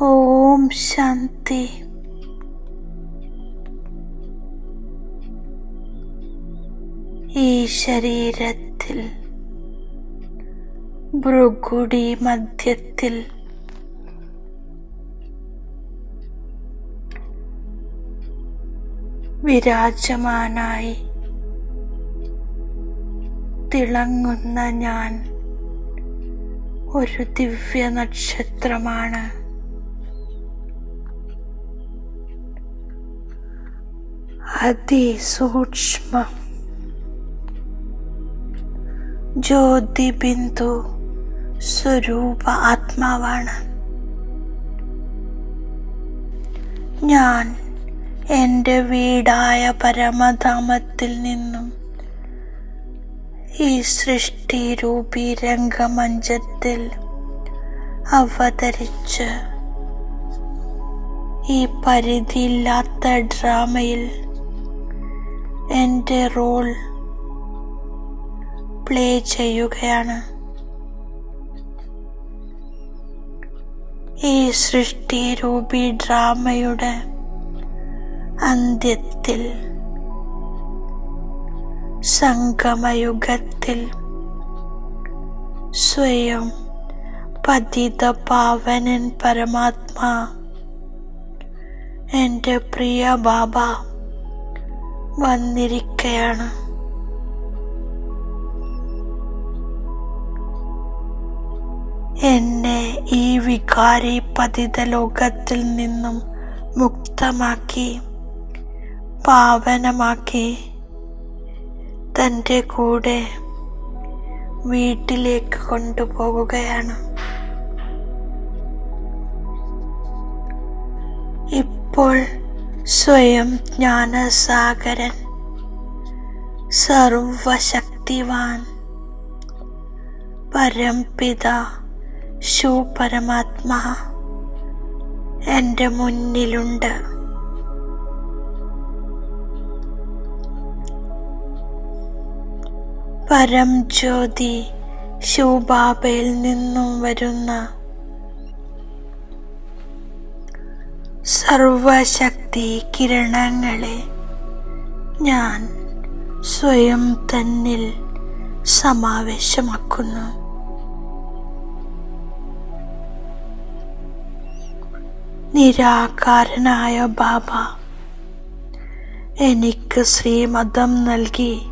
ഓം ശാന്തി. ഈ ശരീരത്തിൽ ഭൃഗുടി മധ്യത്തിൽ വിരാജമാനായി തിളങ്ങുന്ന ഞാൻ ഒരു ദിവ്യ നക്ഷത്രമാണ് അതിസൂക്ഷ്മം ജ്യോതിബിന്ദു സ്വരൂപ ആത്മാവാണ്. ഞാൻ എന്റെ വീടായ പരമധാമത്തിൽ നിന്നും ഈ സൃഷ്ടി സൃഷ്ടിരൂപി രംഗമഞ്ചത്തിൽ അവതരിച്ച് ഈ പരിധിയില്ലാത്ത ഡ്രാമയിൽ എന്റെ റോൾ പ്ലേ ചെയ്യുകയാണ്. ഈ സൃഷ്ടി സൃഷ്ടിരൂപി ഡ്രാമയുടെ അന്ത്യത്തിൽ സംഗമയുഗത്തിൽ സ്വയം പതിത പാവനൻ പരമാത്മാ എന്റെ പ്രിയ ബാബ. വന്നിരിക്കയാണ്. എന്നെ ഈ വികാരി പതിത ലോകത്തിൽ നിന്നും മുക്തമാക്കി പാവനമാക്കി തന്റെ കൂടെ വീട്ടിലേക്ക് കൊണ്ടുപോകുകയാണ്. ഇപ്പോൾ സ്വയം ജ്ഞാനസാഗരൻ സർവശക്തിവാൻ. പരംപിത ശിവപരമാത്മാ എന്റെ മുന്നിലുണ്ട്. പരം ജ്യോതി ശിവബാബയിൽ നിന്നും വരുന്ന സർവശക്തി കിരണങ്ങളെ ഞാൻ സ്വയം തന്നിൽ സമാവേശമാക്കുന്നു. നിരാകാരനായ ബാബ എനിക്ക് ശ്രീമതം നൽകി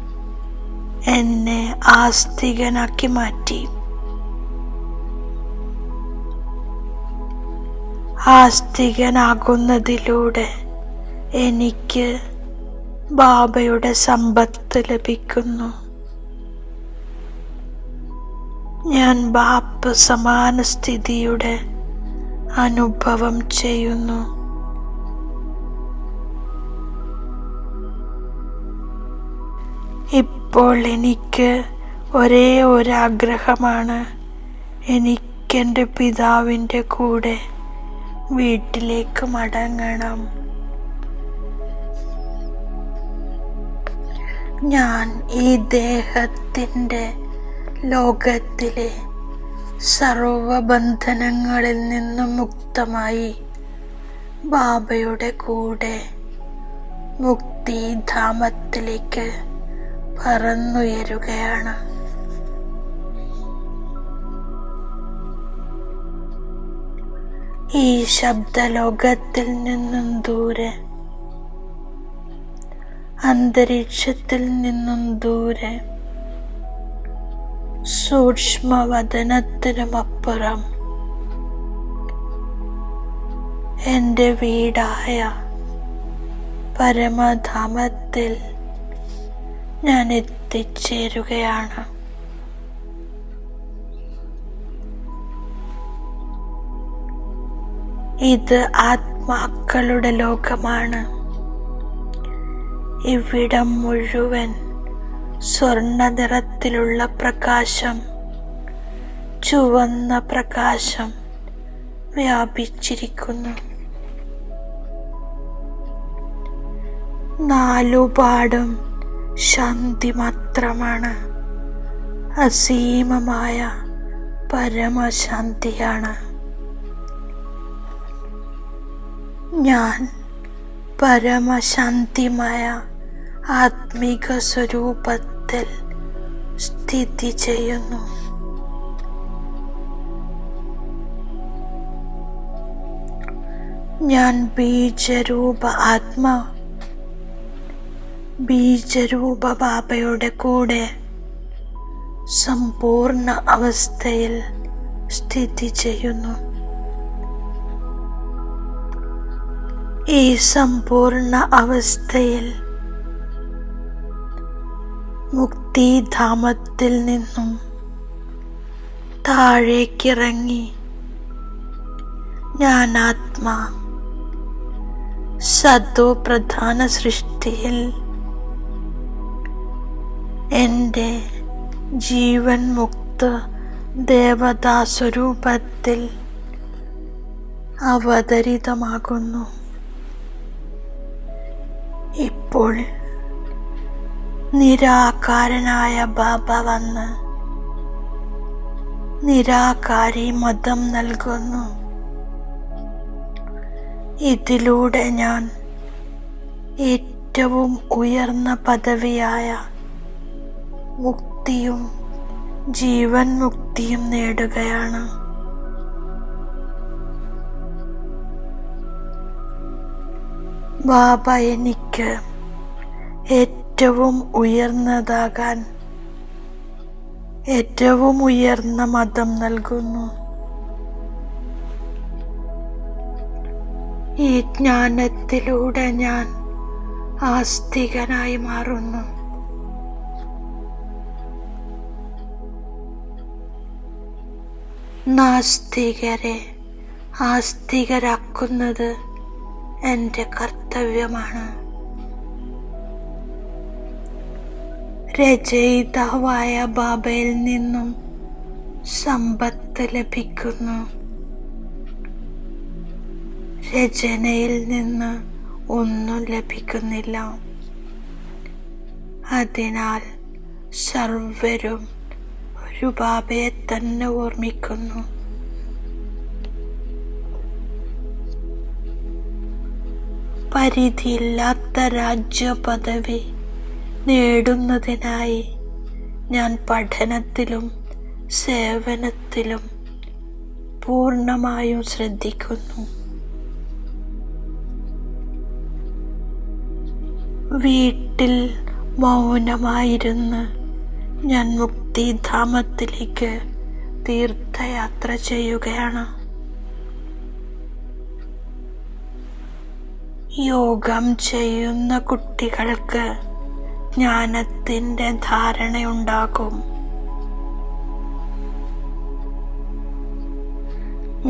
എന്നെ ആസ്തികനാക്കി മാറ്റി. ആസ്തികനാകുന്നതിലൂടെ എനിക്ക് ബാബയുടെ സമ്പത്ത് ലഭിക്കുന്നു. ഞാൻ ബാപ്പ് സമാന സ്ഥിതിയുടെ അനുഭവം ചെയ്യുന്നു. ഇപ്പോൾ എനിക്ക് ഒരേ ഒരാഗ്രഹമാണ്. എനിക്കെന്റെ പിതാവിന്റെ കൂടെ വീട്ടിലേക്ക് മടങ്ങണം. ഞാൻ ഈ ദേഹത്തിന്റെ ലോകത്തിലെ സർവബന്ധനങ്ങളിൽ നിന്നും മുക്തമായി ബാബയുടെ കൂടെ മുക്തിധാമത്തിലേക്ക് പറന്നുയരുകയാണ്. ഈ ശബ്ദലോകത്തിൽ നിന്നും ദൂരെ അന്തരീക്ഷത്തിൽ നിന്നും ദൂരെ സൂക്ഷ്മവദനത്തിനുമപ്പുറം എന്റെ വീടായ പരമധാമത്തിൽ ഞാൻ എത്തിച്ചേരുകയാണ്. ഇത് ആത്മാക്കളുടെ ലോകമാണ്. ഇവിടം മുഴുവൻ സ്വർണ നിറത്തിലുള്ള പ്രകാശം ചുവന്ന പ്രകാശം വ്യാപിച്ചിരിക്കുന്നു. നാലുപാടും ശാന്തി മാത്രമാണ് അസീമമായ പരമശാന്തിയാണ്. ഞാൻ പരമശാന്തിമായ ആത്മിക സ്വരൂപത്തിൽ സ്ഥിതി ചെയ്യുന്നു. ഞാൻ ബീജരൂപ ആത്മ ബീജരൂപ ബാബയുടെ കൂടെ സമ്പൂർണ അവസ്ഥയിൽ സ്ഥിതി ചെയ്യുന്നു. ഈ സമ്പൂർണ അവസ്ഥയിൽ മുക്തിധാമത്തിൽ നിന്നും താഴേക്കിറങ്ങി ആത്മാ സത്തോ പ്രധാന സൃഷ്ടിയിൽ എന്റെ ജീവൻ മുക്ത ദേവതാ സ്വരൂപത്തിൽ അവതരിതമാകുന്നു. ഇപ്പോൾ നിരാകാരനായ ബാബ വന്ന് നിരാകാരി മതം നൽകുന്നു. ഇതിലൂടെ ഞാൻ ഏറ്റവും ഉയർന്ന പദവിയായ മുക്തിയും ജീവൻ മുക്തിയും നേടുകയാണ്. ബാബ എനിക്ക് ഏറ്റവും ഉയർന്നതാകാൻ ഏറ്റവും ഉയർന്ന മതം നൽകുന്നു. ഈ ജ്ഞാനത്തിലൂടെ ഞാൻ ആസ്തികനായി മാറുന്നു. നാസ്തികരെ ആസ്തികരാക്കുന്നത് എന്റെ കർത്തവ്യമാണ്. രചയിതാവായ ബാബയിൽ നിന്നും സമ്പത്ത് ലഭിക്കുന്നു. രചനയിൽ നിന്ന് ഒന്നും ലഭിക്കുന്നില്ല. അതിനാൽ സർവരും ഒരു ബാബയെ തന്നെ ഓർമ്മിക്കുന്നു. പരിധിയില്ലാത്ത രാജ്യ പദവി നേടുന്നതിനായി ഞാൻ പഠനത്തിലും സേവനത്തിലും പൂർണമായും ശ്രദ്ധിക്കുന്നു. വീട്ടിൽ മൗനമായിരുന്ന് ഞാൻ മുക്തിധാമത്തിലേക്ക് തീർത്ഥയാത്ര ചെയ്യുകയാണ്. യോഗം ചെയ്യുന്ന കുട്ടികൾക്ക് ജ്ഞാനത്തിന്റെ ധാരണയുണ്ടാകും.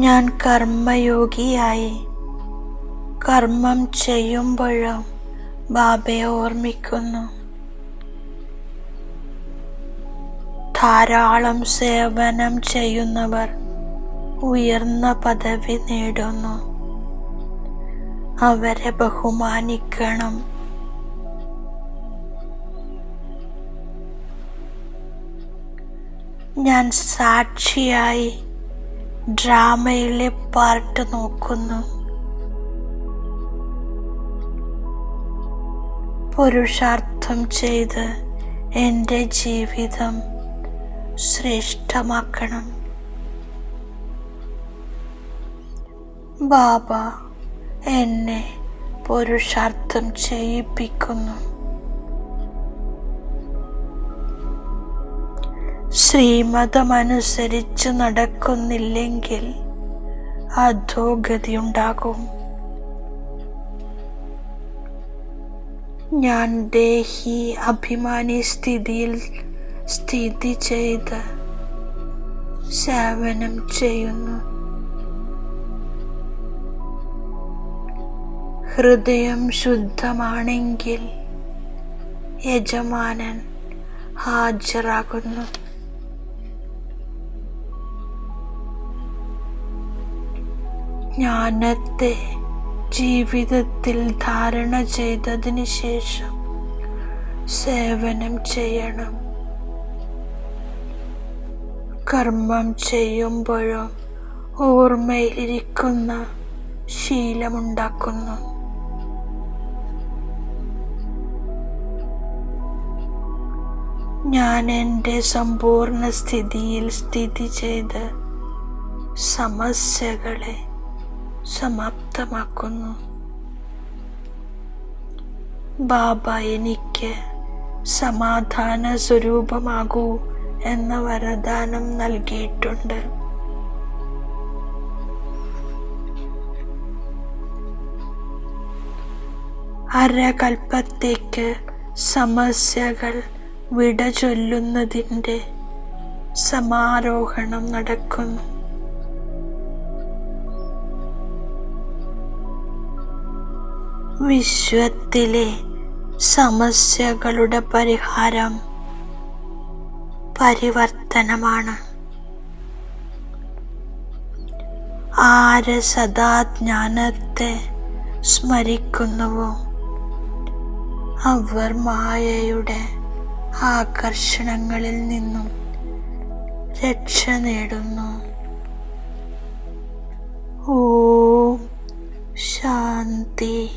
ഞാൻ കർമ്മയോഗിയായി. കർമ്മം ചെയ്യുമ്പോഴും ബാബയെ ഓർമ്മിക്കുന്നു. ധാരാളം സേവനം ചെയ്യുന്നവർ ഉയർന്ന പദവി നേടുന്നു. അവരെ ബഹുമാനിക്കണം. ഞാൻ സാക്ഷിയായി ഡ്രാമയിലെ പാർട്ട് നോക്കുന്നു. പുരുഷാർത്ഥം ചെയ്ത് എന്റെ ജീവിതം ശ്രേഷ്ഠമാക്കണം. ബാബ എന്നെ പുരുഷാർത്ഥം ചെയ്യിപ്പിക്കുന്നു. ശ്രീമതമനുസരിച്ച് നടക്കുന്നില്ലെങ്കിൽ അധോഗതി ഉണ്ടാകും ഞാൻ ദേഹി അഭിമാനി സ്ഥിതിയിൽ സ്ഥിതി ചെയ്ത് സേവനം ചെയ്യുന്നു. ഹൃദയം ശുദ്ധമാണെങ്കിൽ യജമാനൻ ഹാജരാകുന്നു. ജ്ഞാനത്തെ ജീവിതത്തിൽ ധാരണ ചെയ്തതിന് ശേഷം സേവനം ചെയ്യണം. കർമ്മം ചെയ്യുമ്പോഴും ഓർമ്മയിലിരിക്കുന്ന ശീലമുണ്ടാക്കുന്നു. ഞാൻ എന്റെ സമ്പൂർണ സ്ഥിതിയിൽ സ്ഥിതി ചെയ്ത് സമസ്യകളെ സമാപ്തമാക്കുന്നു. ബാബ എനിക്ക് സമാധാന സ്വരൂപമാകൂ എന്ന വരദാനം നൽകിയിട്ടുണ്ട്. അരകൽപ്പത്തേക്ക് സമസ്യകൾ വിട ചൊല്ലുന്നതിന്റെ സമാരോഹണം നടക്കുന്നു. വിശ്വത്തിലെ സമസ്യകളുടെ പരിഹാരം പരിവർത്തനമാണ്. ആര് സദാ ജ്ഞാനത്തെ സ്മരിക്കുന്നുവോ? അവർ മായയുടെ ആകർഷണങ്ങളിൽ നിന്നും രക്ഷ നേടുന്നു. ഓ ശാന്തി.